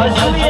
啊，兄。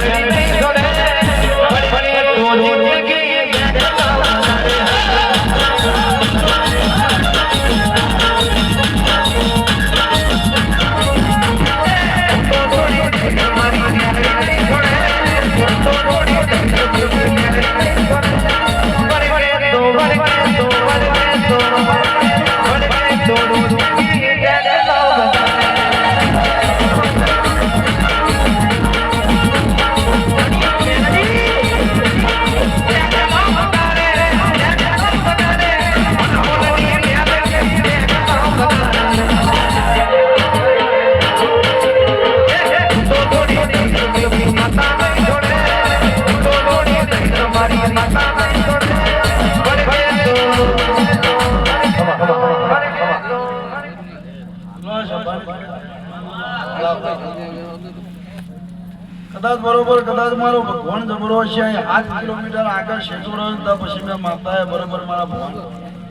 કદાચ બરોબર કદાચ મારો ભગવાન જબરો છે અહીં આઠ કિલોમીટર આગળ સેતુ રહ્યો તો પછી મેં માતા બરોબર મારા ભગવાન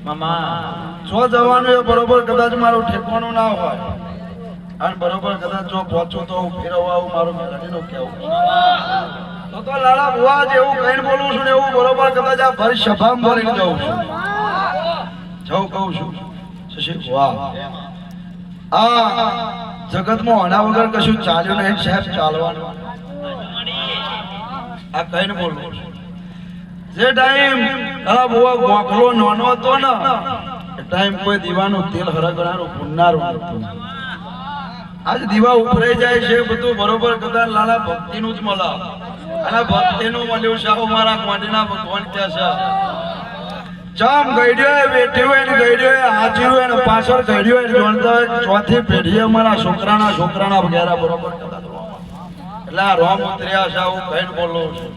મામા. જો જવાનું એ બરોબર કદાચ મારું ઠેકવાનું ના હોય. અને બરોબર કદાચ જો પહોંચું તો હું ફેરવવા આવું મારું મેલડીનું કહેવું તો તો લાલા બુઆ જેવું કઈ બોલું છું ને એવું બરોબર કદાચ આ ભરી સભામાં ભરીને જાઉં છું. જવું કહું છું. શશી વાહ આ જગતમાં આના વગર કશું ચાલ્યું નહીં સાહેબ, ચાલવાનું. આ કઈને બોલવું જે ટાઈમ આ બુઆ ગોખલો નાનો હતો ને, એ ટાઈમ કોઈ દીવાનું તેલ હરગડાનું ભૂનનારું હતું આજ દીવા ઉભરાઈ જાય છે બધું બરોબર કદાચ લાલા ભક્તિનું જ મળે અને ભક્તિનું મળ્યું છે મારા કોંડીના ભગવાન ત્યાં છે. ચામ ગઈડ્યો એ બેઠી હોય ને ગઈડ્યો એ હાચી હોય પાછળ ગઈડ્યો એ જોણતા ચોથી પેઢી અમારા છોકરાના છોકરાના વગેરે બરોબર એટલે આ રોમ ઉતર્યા છે હું કહીને બોલું છું.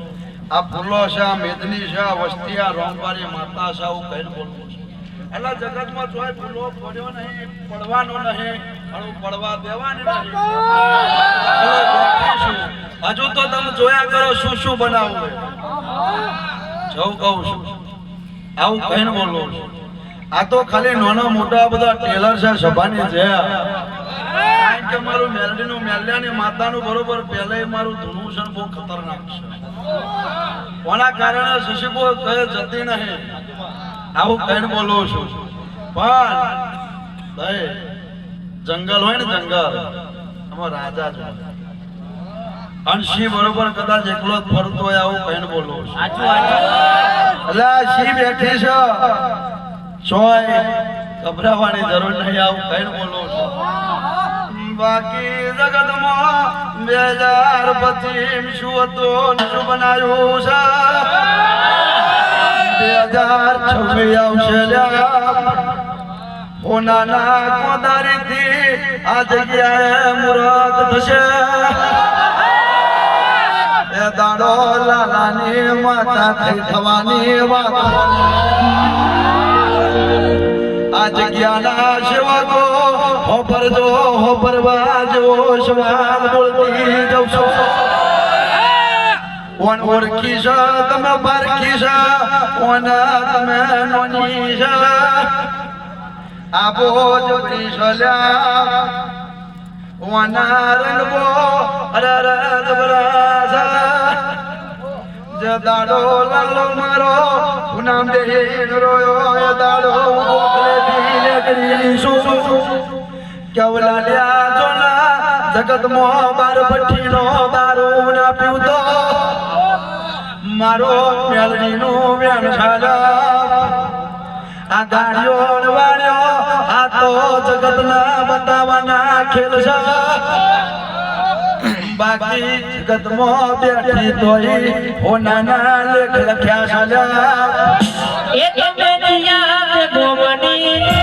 આ ફૂલો છે આ મેદની છે આ વસ્તી આ રોમવારી માતા છે હું કહીને બોલું છું. એટલે જગતમાં જોય ફૂલો પડ્યો નહીં પડવાનો નહીં હળું પડવા દેવાની નહીં. હજુ તો તમે જોયા કરો શું શું બનાવવું જવું કહું છું. આવું કહીને બોલું છું? આ તો ખાલી નાના મોટા બધા ટેલર છે, સભાની છે. કારણ કે મારું મેલડીનું મેલ્યાની માતાનું બરોબર પહેલે મારું ધનુષણ બહુ ખતરનાક છે. કોના કારણે શશીબો કહે જતી નહીં? આવું કહીને બોલું છું? પણ જંગલ હોય ને જંગલ, આમાં રાજા જ હોય અને સિંહ બરોબર કદાચ એકલો જ ફરતો હોય આવું કહીને બોલું એટલે શી બેઠી છો? સોય ગભરાવાની જરૂર નહીં આવું કહીને બોલું છું. બાકી જગતમાં બે હજાર પચીસ શું હતું શું બનાવ્યું છે? બે હજાર છવ્વીસ આવશે હોનાના કોદારીથી આ જગ્યાએ મુરત થશે. દાડો લાલાની માતા થઈ થવાની વાત. આ જગ્યાના સેવકો હોપર જો હોપર બાજો સવાલ બોલતી જાઉં છું. ઓન ઓળખી છે તમે પારખી છે ઓન તમે નોની છે આપો જો ત્રિશલ્યા ઓના રંગબો અરર દાડો લાલો મારો પુનામ દેહીન રોયો દાડો ગોખલે દીને કરીશું કેવલાલ્યા જોના જગત મો બાર ભઠ્ઠીનો દારૂ ના પીવતો. મારો મેલડીનો વ્યાન છાલા. આ ગાડીઓ વાળ્યો આ તો જગતના બતાવાના ખેલ છે. બાકી જગતમો બેઠી તોય ઓ નાના લેખ લખ્યા સાલા એ તો મેં યાદ ગોમની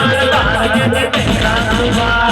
I'm gonna get it, I'm